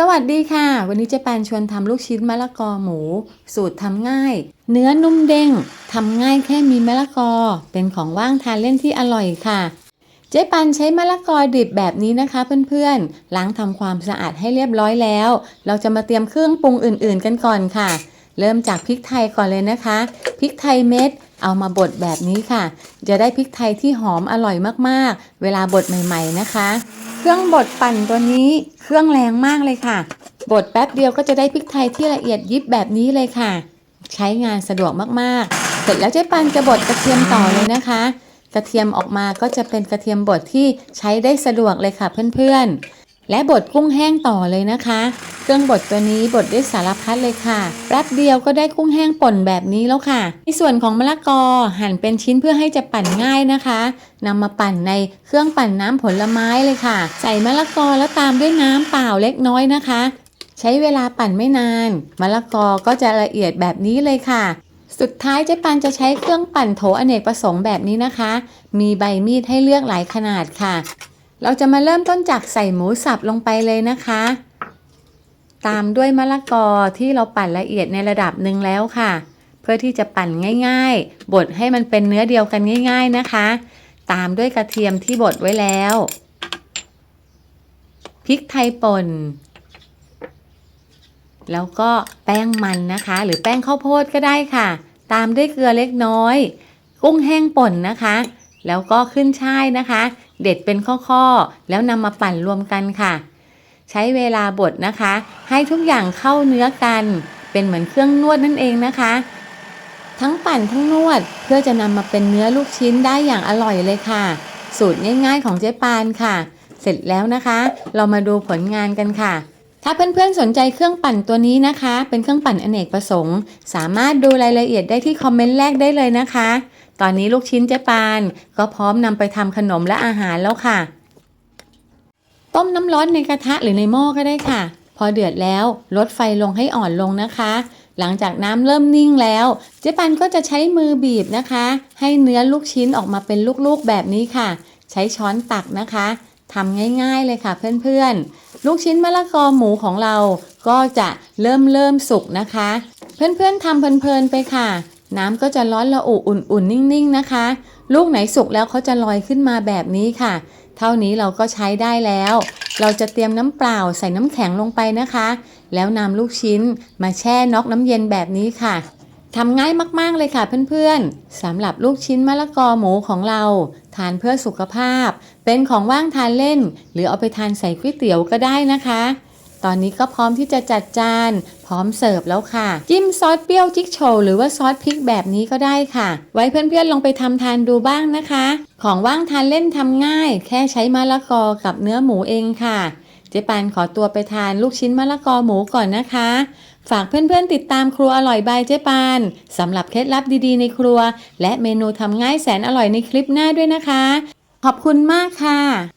สวัสดีค่ะ วันนี้เจ๊ปนชวนทำลูกชิ้นมะละกอหมู สูตรทำง่าย เนื้อนุ่มเด้งทำง่ายแค่มีมะละกอ เป็นของว่างทานเล่นที่อร่อยค่ะ เจ๊ปันใช้มะละกอดิบแบบนี้นะคะเพื่อนๆ ล้างทำความสะอาดให้เรียบร้อยแล้ว เราจะมาเตรียมเครื่องปรุงอื่นๆกันก่อนค่ะ เริ่มจากพริกไทยก่อนเลยนะคะพริกไทยเม็ดเอามาบดแบบนี้ค่ะ จะได้พริกไทยที่หอมอร่อยมากๆ เวลาบดใหม่ ๆนะคะ เครื่องบดปั่นตัวนี้เครื่องแรงมากเลยค่ะ บดแป๊บเดียวก็จะได้พริกไทยที่ละเอียดยิบแบบนี้เลยค่ะ ใช้งานสะดวกมากๆ เสร็จแล้วเจ๊ปันจะบดกระเทียมต่อเลยนะคะ กระเทียมออกมาก็จะเป็นกระเทียมบดที่ใช้ได้สะดวกเลยค่ะเพื่อนๆ และบดกุ้งแห้งต่อเลยนะคะ เครื่องบดตัวนี้บดได้สารพัดเลยค่ะแป๊บเดียวก็ได้กุ้งแห้งป่นแบบนี้แล้วค่ะ ในส่วนของมะละกอหั่นเป็นชิ้นเพื่อให้จะปั่นง่ายนะคะนำมาปั่นในเครื่องปั่นน้ำผลไม้เลยค่ะ ใส่มะละกอแล้วตามด้วยน้ำเปล่าเล็กน้อยนะคะ ใช้เวลาปั่นไม่นานมะละกอก็จะละเอียดแบบนี้เลยค่ะสุดท้ายเจ๊ปันจะใช้เครื่องปั่นโถอเนกประสงค์แบบนี้นะคะ มีใบมีดให้เลือกหลายขนาดค่ะ เราจะมาเริ่มต้นจากใส่หมูสับลงไปเลยนะคะ ตามด้วยมะละกอที่เราปั่นละเอียดในระดับหนึ่งแล้วค่ะ เพื่อที่จะปั่นง่ายๆ บดให้มันเป็นเนื้อเดียวกันง่าย ๆนะคะ ตามด้วยกระเทียมที่บดไว้แล้วพริกไทยป่นแล้วก็แป้งมันนะคะ หรือแป้งข้าวโพดก็ได้ค่ะ ตามด้วยเกลือเล็กน้อย กุ้งแห้งป่นนะคะ แล้วก็ขึ้นช่ายนะคะ เด็ดเป็นข้อๆ แล้วนำมาปั่นรวมกันค่ะ ใช้เวลาบดนะคะ ให้ทุกอย่างเข้าเนื้อกัน เป็นเหมือนเครื่องนวดนั่นเองนะคะ ทั้งปั่นทั้งนวดเพื่อจะนำมาเป็นเนื้อลูกชิ้นได้อย่างอร่อยเลยค่ะ สูตรง่ายๆของเจ๊ปานค่ะ เสร็จแล้วนะคะ เรามาดูผลงานกันค่ะ ถ้าเพื่อนๆสนใจเครื่องปั่นตัวนี้นะคะ เป็นเครื่องปั่นอเนกประสงค์ สามารถดูรายละเอียดได้ที่คอมเมนต์แรกได้เลยนะคะ ตอนนี้ลูกชิ้นเจ๊ปาน ก็พร้อมนำไปทำขนมและอาหารแล้วค่ะ ต้มน้ำร้อนในกระทะหรือในหม้อก็ได้ค่ะ พอเดือดแล้วลดไฟลงให้อ่อนลงนะคะ หลังจากน้ำเริ่มนิ่งแล้ว เจ๊ปันก็จะใช้มือบีบนะคะ ให้เนื้อลูกชิ้นออกมาเป็นลูกๆแบบนี้ค่ะ ใช้ช้อนตักนะคะทำง่าย ๆเลยค่ะเพื่อนๆ ลูกชิ้นมะละกอหมูของเราก็จะเริ่มเริ่มสุกนะคะ เพื่อนๆทำเพลินๆไปค่ะ น้ำก็จะร้อนระอุอุ่นๆ นิ่งๆนะคะ ลูกไหนสุกแล้วเขาจะลอยขึ้นมาแบบนี้ค่ะ เท่านี้เราก็ใช้ได้แล้ว เราจะเตรียมน้ำเปล่าใส่น้ำแข็งลงไปนะคะ แล้วนำลูกชิ้นมาแช่น็อกน้ำเย็นแบบนี้ค่ะ ทำง่ายมาก ๆ เลยค่ะเพื่อนๆสำหรับลูกชิ้นมะละกอหมูของเรา ทานเพื่อสุขภาพ เป็นของว่างทานเล่น หรือเอาไปทานใส่ก๋วยเตี๋ยวก็ได้นะคะ ตอนนี้ก็พร้อมที่จะจัดจาน พร้อมเสิร์ฟแล้วค่ะ จิ้มซอสเปรี้ยวจิ๊กโชว์หรือว่าซอสพริกแบบนี้ก็ได้ค่ะ ไว้เพื่อนๆลองไปทำทานดูบ้างนะคะ ของว่างทานเล่นทำง่าย แค่ใช้มะละกอกับเนื้อหมูเองค่ะ เจ๊ปานขอตัวไปทานลูกชิ้นมะละกอหมูก่อนนะคะ ฝากเพื่อนๆติดตามครัวอร่อยบายเจ๊ปานสำหรับเคล็ดลับดีๆในครัว และเมนูทำง่ายแสนอร่อยในคลิปหน้าด้วยนะคะ ขอบคุณมากค่ะ